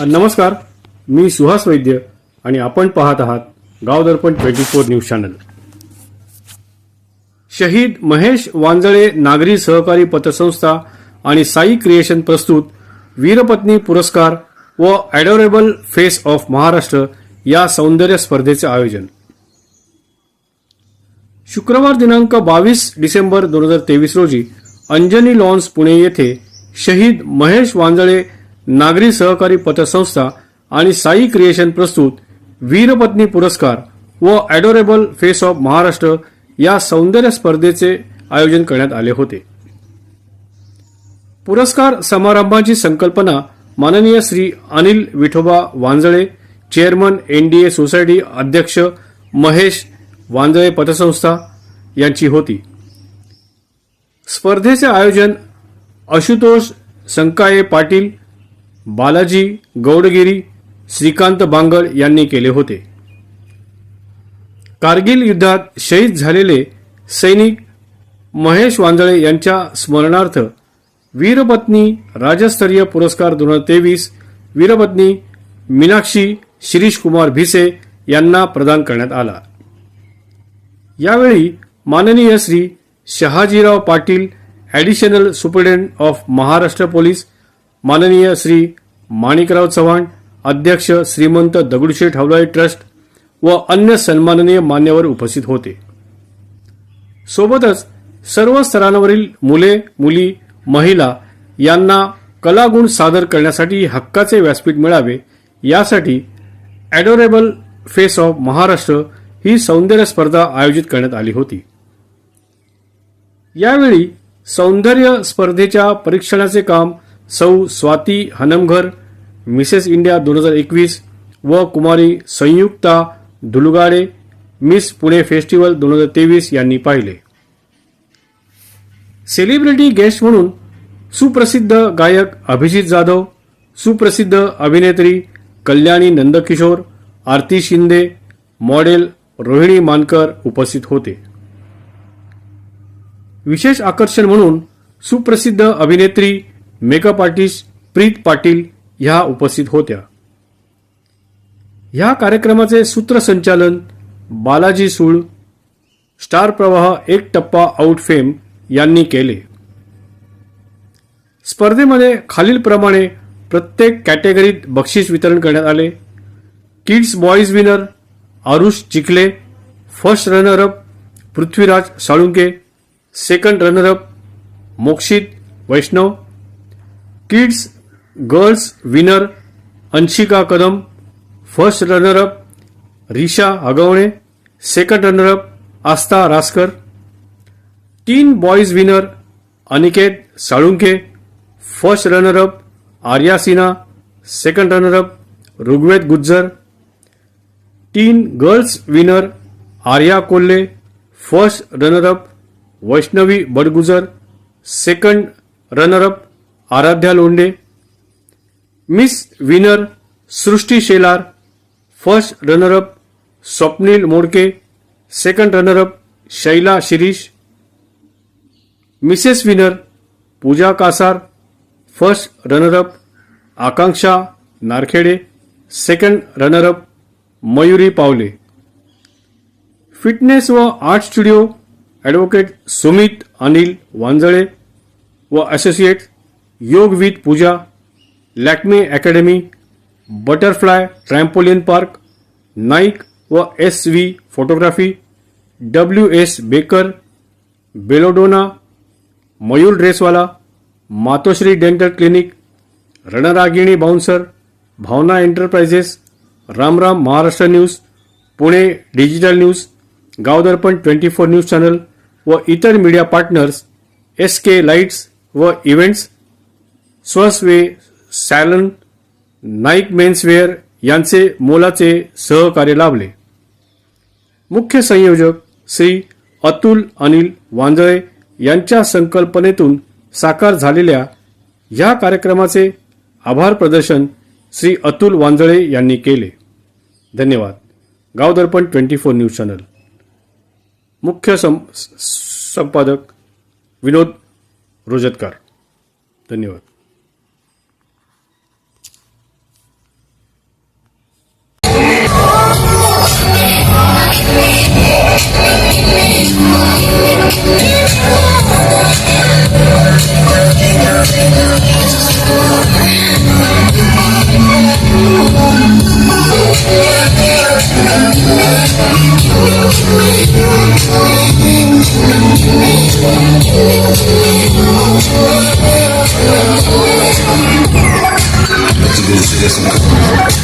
नमस्कार. मी सुहास वैद्य आणि आपण पाहत आहात Gav Darpan twenty four news channel. शहीद महेश वांजळे नागरी सहकारी पतसंस्था आणि साई क्रिएशन प्रस्तुत वीरपत्नी पुरस्कार व ॲडोरेबल फेस ऑफ महाराष्ट्र या सौंदर्य स्पर्धेचे आयोजन. शुक्रवार दिनांक बावीस डिसेंबर दोन हजार तेवीस रोजी अंजनी लॉन्स पुणे येथे शहीद महेश वांजळे नागरी सहकारी पतसंस्था आणि साई क्रिएशन प्रस्तुत वीरपत्नी पुरस्कार व ॲडोरेबल फेस ऑफ महाराष्ट्र या सौंदर्य स्पर्धेचे आयोजन करण्यात आले होते. पुरस्कार समारंभाची संकल्पना माननीय Shri Anil Vithoba Wanjale chairman NDA society अध्यक्ष महेश वांजळे पतसंस्था यांची होती. स्पर्धेचे आयोजन आशुतोष संकाये पाटील बालाजी गौडगिरी श्रीकांत बांगड यांनी केले होते. कारगिल युद्धात शहीद झालेले सैनिक महेश वांजळे यांच्या स्मरणार्थ वीरपत्नी राज्यस्तरीय पुरस्कार दोन हजार तेवीस वीरपत्नी मीनाक्षी शिरीष कुमार भिसे यांना प्रदान करण्यात आला. यावेळी माननीय Shri Shahajirao Patil additional superintendent of Maharashtra police माननीय श्री माणिकराव चव्हाण अध्यक्ष श्रीमंत दगडूशेठ हवलाई ट्रस्ट व अन्य सन्माननीय मान्यवर उपस्थित होते. सोबतच सर्व स्तरांवरील मुले मुली महिला यांना कलागुण सादर करण्यासाठी हक्काचे व्यासपीठ मिळावे यासाठी ॲडोरेबल फेस ऑफ महाराष्ट्र ही सौंदर्य स्पर्धा आयोजित करण्यात आली होती. यावेळी सौंदर्य स्पर्धेच्या परीक्षणाचे काम सौ स्वाती हनमघर मिसेस इंडिया दोन हजार एकवीस व कुमारी संयुक्ता धुलगाडे मिस पुणे फेस्टिवल दोन हजार तेवीस यांनी पाहिले. सेलिब्रिटी गेस्ट म्हणून सुप्रसिद्ध गायक अभिजित जाधव सुप्रसिद्ध अभिनेत्री कल्याणी नंदकिशोर आरती शिंदे मॉडेल रोहिणी मानकर उपस्थित होते. विशेष आकर्षण म्हणून सुप्रसिद्ध अभिनेत्री मेकअप आर्टिस्ट प्रीत पाटील ह्या उपस्थित होत्या. ह्या कार्यक्रमाचे सूत्रसंचालन बालाजी सूळ स्टार प्रवाह एक टप्पा आउट फेम यांनी केले. स्पर्धेमध्ये खालीलप्रमाणे प्रत्येक कॅटेगरीत बक्षीस वितरण करण्यात आले. Kids boys winner Arush Chikhale first runner up Prithviraj Salunke second runner up Mokshit Vaishnav kids girls winner Anshika Kadam first runner up Risha Hagawane second runner up Astha Raskar तीन boys winner Aniket Salunke first runner up Arya Sinha second runner up Rigved Gujjar तीन girls winner Arya Kolhe first runner up Vaishnavi Badgujar second runner up Aaradhya Londhe Miss winner Srushti Shelar first runner up Swapnil Modke second runner up Shaila Shirish Mrs winner Pooja Kasar first runner up Akanksha Narkhede second runner up Mayuri Pawale. Fitness व art studio advocate Sumit Anil Wanjale व associate Yog with Pooja Lakme academy butterfly trampoline park Naik व S V photography W S baker belladonna Mayur ड्रेसवाला Matoshree dental clinic Ranragini bouncer Bhavna enterprises Ramram Maharashtra news Pune digital news Gavdarpan twenty four news channel व इतर media partners S K lights व events स्वस्वे salon Naik menswear यांचे मोलाचे सहकार्य लाभले. मुख्य संयोजक श्री अतुल अनिल वांजळे यांच्या संकल्पनेतून साकार झालेल्या या कार्यक्रमाचे आभार प्रदर्शन श्री अतुल वांजळे यांनी केले. धन्यवाद. Gavdarpan twenty four news channel. मुख्य सं संपादक विनोद रोजतकार. धन्यवाद. Let's do this, this